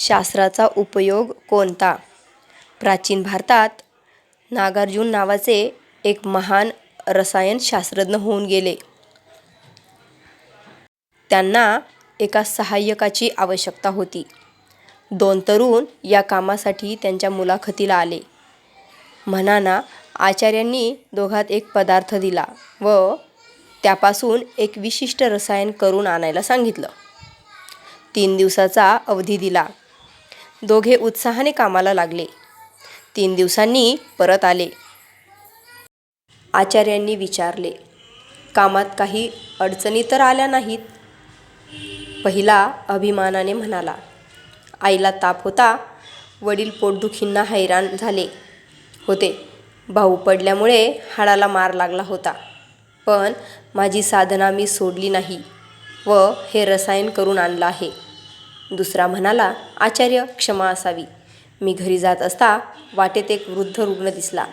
शास्त्राचा उपयोग कोणता? प्राचीन भारतात नागार्जुन नावाचे एक महान रसायनशास्त्रज्ञ होऊन गेले. त्यांना एका सहाय्यकाची आवश्यकता होती. दोन तरुण या कामासाठी त्यांच्या मुलाखतीला आले. म्हणाना आचार्यांनी दोघात एक पदार्थ दिला व त्यापासून एक विशिष्ट रसायन करून आणायला सांगितलं. तीन दिवसाचा अवधी दिला. दोघे उत्साहाने कामाला लागले. तीन दिवसांनी परत आले. आचार्यांनी विचारले कामात काही अडचणी तर आल्या नाहीत? पहिला अभिमानाने म्हणाला आईला ताप होता. वडील पोटदुखींना हैराण झाले होते. भाऊ पडल्यामुळे हाडाला मार लागला होता. पण माझी साधना मी सोडली नाही व हे रसायन करून आणलं आहे. दुसरा म्हणाला आचार्य क्षमा असावी. मी घरी जात असता वाटेत एक वृद्ध रुग्ण दिसला.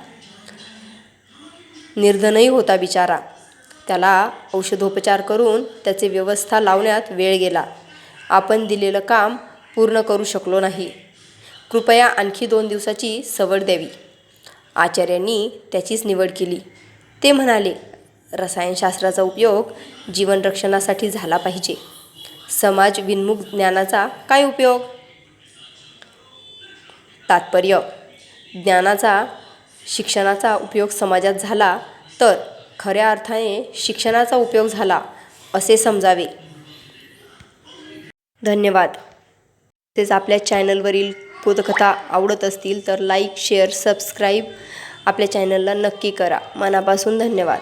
निर्धनही होता बिचारा. त्याला औषधोपचार करून त्याचे व्यवस्था लावण्यात वेळ गेला. आपण दिलेलं काम पूर्ण करू शकलो नाही. कृपया आणखी दोन दिवसाची सवड द्यावी. आचार्यांनी त्याचीच निवड केली. ते म्हणाले रसायनशास्त्राचा उपयोग जीवनरक्षणासाठी झाला पाहिजे. समाज विन्मुख ज्ञानाचा काय उपयोग? तात्पर्य ज्ञानाचा शिक्षणाचा उपयोग समाजात झाला तर खऱ्या अर्थाने शिक्षणाचा उपयोग झाला असे समजावे. धन्यवाद. तसेच आपल्या चॅनलवरील बोधकथा आवडत असतील तर लाईक शेअर सबस्क्राईब आपल्या चॅनलला नक्की करा. मनापासून धन्यवाद.